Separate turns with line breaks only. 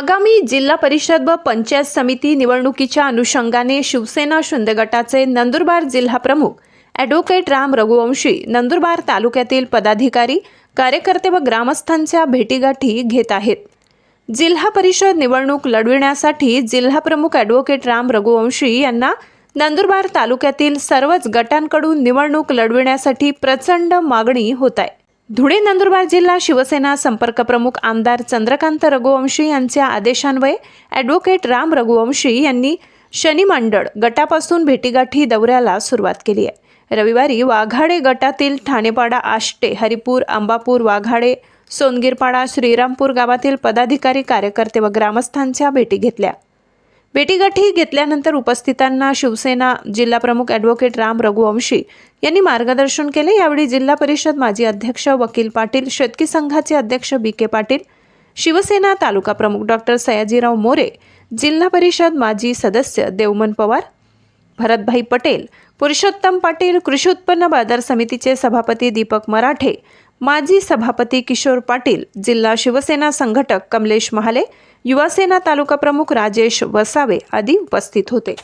आगामी जिल्हा परिषद व पंचायत समिती निवडणुकीच्या अनुषंगाने शिवसेना शिंदे गटाचे नंदुरबार जिल्हा प्रमुख ॲडव्होकेट राम रघुवंशी नंदुरबार तालुक्यातील पदाधिकारी कार्यकर्ते व ग्रामस्थांच्या भेटीगाठी घेत आहेत. जिल्हा परिषद निवडणूक लढविण्यासाठी जिल्हाप्रमुख ॲडव्होकेट राम रघुवंशी यांना नंदुरबार तालुक्यातील सर्वच गटांकडून निवडणूक लढविण्यासाठी प्रचंड मागणी होत आहे. धुळे नंदुरबार जिल्हा शिवसेना संपर्क प्रमुख आमदार चंद्रकांत रघुवंशी यांच्या आदेशान्वये ॲडव्होकेट राम रघुवंशी यांनी शनी मंडळ गटापासून भेटीगाठी दौऱ्याला सुरुवात केली आहे. रविवारी वाघाडे गटातील ठाणेपाडा आष्टे हरिपूर अंबापूर वाघाडे सोनगीरपाडा श्रीरामपूर गावातील पदाधिकारी कार्यकर्ते व ग्रामस्थांच्या भेटी घेतल्या. भेटीगाठी घेतल्यानंतर उपस्थितांना शिवसेना जिल्हाप्रमुख ॲडव्होकेट राम रघुवंशी यांनी मार्गदर्शन केले. यावेळी जिल्हा परिषद माजी अध्यक्ष वकील पाटील शेतकी संघाचे अध्यक्ष बी के पाटील शिवसेना तालुका प्रमुख डॉक्टर सयाजीराव मोरे जिल्हा परिषद माजी सदस्य देवमन पवार भरतभाई पटेल पुरुषोत्तम पाटील कृषी उत्पन्न बाजार समितीचे सभापती दीपक मराठे माजी सभापती किशोर पाटील जिल्हा शिवसेना संघटक कमलेश महाले युवासेना तालुका प्रमुख राजेश वसावे आदी उपस्थित होते.